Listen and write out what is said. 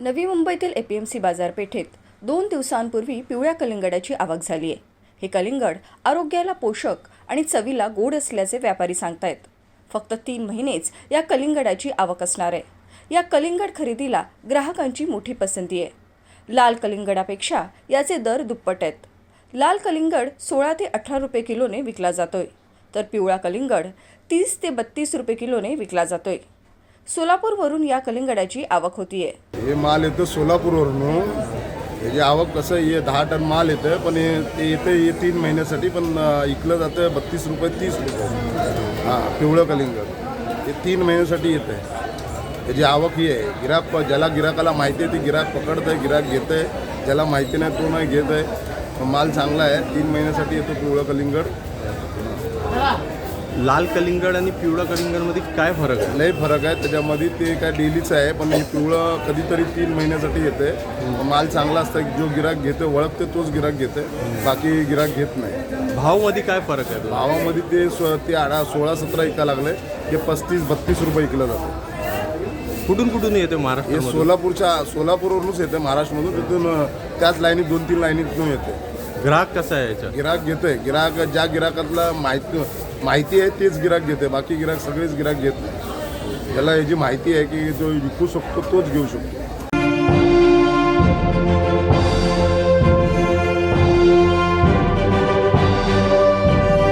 नवी मुंबईतील A P M C बाजारपेठेत दोन दिवसांपूर्वी पिवळ्या कलिंगडाची आवक झाली आहे हे कलिंगड आरोग्याला पोषक आणि चवीला गोड असल्याचे व्यापारी सांगतायत. फक्त तीन महिनेच या कलिंगडाची आवक असणार आहे. या कलिंगड खरेदीला ग्राहकांची मोठी पसंती आहे. लाल कलिंगडापेक्षा याचे दर दुप्पट आहेत. लाल कलिंगड सोळा ते अठरा रुपये किलोने विकला जातोय. तर पिवळा कलिंगड तीस ते बत्तीस रुपये किलोने विकला जातोय. सोलापूरवरून या कलिंगडाची आवक होतीये. हे माल येतं सोलापूरवरून. याची आवक कसं हे दहा टन माल येतं पण हे ते येतं हे तीन महिन्यासाठी पण इकलं जातं बत्तीस रुपये तीस रुपये. हां पिवळं कलिंगड. हे तीन महिन्यासाठी येतं आहे त्याची आवक ही आहे. गिराक ज्याला गिराकाला माहिती आहे ते गिराक पकडतं आहे गिराक घेतं आहे ज्याला माहिती नाही तो नाही घेत आहे माल चांगला आहे. तीन महिन्यासाठी येतो पिवळं कलिंगड. लाल कलिंगड आणि पिवळा कलिंगडमध्ये काय फरक आहे? लय फरक आहे. त्याच्यामध्ये ते काय डेलीचं आहे पण हे पिवळं कधीतरी तीन महिन्यासाठी येते. माल चांगला असतं जो गिराक घेते ओळखते तोच गिराक घेते. बाकी गिराक घेत नाही. भावमध्ये काय फरक आहे? भावामध्ये ते स्व ते आडा सोळा सतरा इका लागले ते पस्तीस बत्तीस रुपये इकलं जातं. कुठून कुठून येते हे महाराष्ट्र सोलापूरच्या सोलापूरवरूनच येते महाराष्ट्रामधून. तिथून त्याच लाईनीत दोन तीन लाईनीतून येते. ग्राहक कसा आहे याच्यात? गिराक घेते गिराक ज्या गिराकातला माहिती माहिती आहे तेच गिराक घेते बाकी गिराक सगळेच गिराक घेत नाही. त्याला याची माहिती आहे की जो विकू शकतो तोच घेऊ शकतो.